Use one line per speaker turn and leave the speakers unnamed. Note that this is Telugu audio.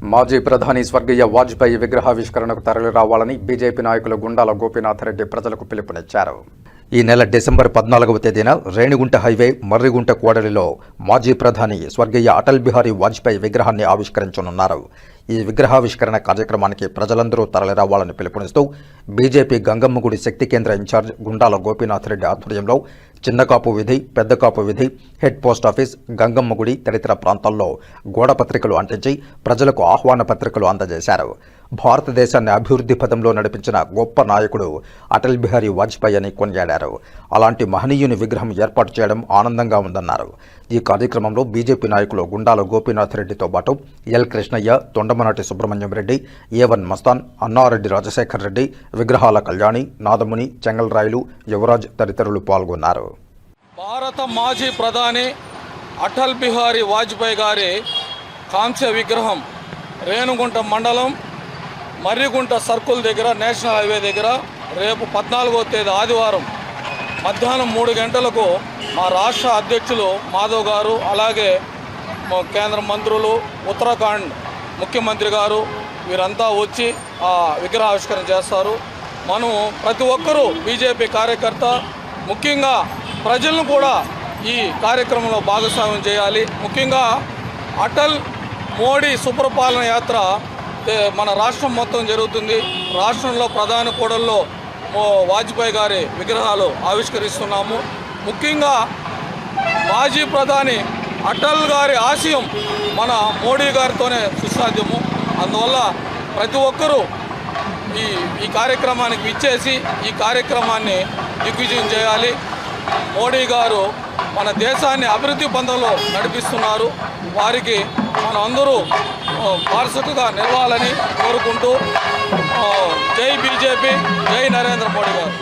మాజీ ప్రధాని స్వర్గీయ వాజ్పేయి విగ్రహావిష్కరణకు తరలిరావాలని బీజేపీ నాయకులు గుండాల గోపీనాథ్ రెడ్డి ప్రజలకు పిలుపునిచ్చారు. ఈ నెల డిసెంబర్ పద్నాలుగవ తేదీన రేణిగుంట హైవే మర్రిగుంట కోడలిలో మాజీ ప్రధాని స్వర్గీయ అటల్ బిహారీ వాజ్పేయి విగ్రహాన్ని ఆవిష్కరించనున్నారు. ఈ విగ్రహావిష్కరణ కార్యక్రమానికి ప్రజలందరూ తరలిరావాలని పిలుపునిస్తూ బీజేపీ గంగమ్మగుడి శక్తి కేంద్ర ఇన్ఛార్జ్ గుండాల గోపీనాథ్ రెడ్డి ఆధ్వర్యంలో చిన్నకాపు విధి పెద్దకాపు విధి హెడ్ పోస్ట్ ఆఫీస్ గంగమ్మగుడి తదితర ప్రాంతాల్లో గోడ పత్రికలు అంటించి ప్రజలకు ఆహ్వాన పత్రికలు అందజేశారు. భారతదేశాన్ని అభివృద్ధి పథంలో నడిపించిన గొప్ప నాయకుడు అటల్ బిహారీ వాజ్పేయి అని కొనియాడారు. అలాంటి మహనీయుని విగ్రహం ఏర్పాటు చేయడం ఆనందంగా ఉందన్నారు. ఈ కార్యక్రమంలో బీజేపీ నాయకులు గుండాల గోపీనాథ్ రెడ్డితో పాటు ఎల్ కృష్ణయ్య తొండమనాటి సుబ్రహ్మణ్యం రెడ్డి ఏవన్ మస్తాన్ అన్నారెడ్డి రాజశేఖర్ రెడ్డి విగ్రహాల కళ్యాణి నాదముని చెంగల్రాయలు యువరాజ్ తదితరులు పాల్గొన్నారు.
భారత మాజీ ప్రధాని అటల్ బిహారీ వాజ్పేయి గారి కాంస్య విగ్రహం రేణుగుంట మండలం మర్రిగుంట సర్కుల్ దగ్గర నేషనల్ హైవే దగ్గర రేపు పద్నాలుగో తేదీ ఆదివారం మధ్యాహ్నం మూడు గంటలకు మా రాష్ట్ర అధ్యక్షులు మాధవ్ గారు అలాగే కేంద్ర మంత్రులు ఉత్తరాఖండ్ ముఖ్యమంత్రి గారు వీరంతా వచ్చి ఆ విగ్రహావిష్కరణ చేస్తారు. మనం ప్రతి ఒక్కరూ బీజేపీ కార్యకర్త ముఖ్యంగా ప్రజలను కూడా ఈ కార్యక్రమంలో భాగస్వామ్యం చేయాలి. ముఖ్యంగా అటల్ మోడీ సుప్రపాలన యాత్ర మన రాష్ట్రం మొత్తం జరుగుతుంది. రాష్ట్రంలో ప్రధాన కూడల్లో వాజ్పేయి గారి విగ్రహాలు ఆవిష్కరిస్తున్నాము. ముఖ్యంగా మాజీ ప్రధాని అటల్ గారి ఆశయం మన మోడీ గారితోనే సుసాధ్యము. అందువల్ల ప్రతి ఒక్కరూ ఈ ఈ కార్యక్రమానికి విచ్చేసి ఈ కార్యక్రమాన్ని దిగ్విజయం చేయాలి. మోడీ గారు మన దేశాన్ని అభివృద్ధి పందంలో నడిపిస్తున్నారు. వారికి మనందరూ వారసుగా నిలవాలని కోరుకుంటూ జై బీజేపీ జై నరేంద్ర మోడీ గారు.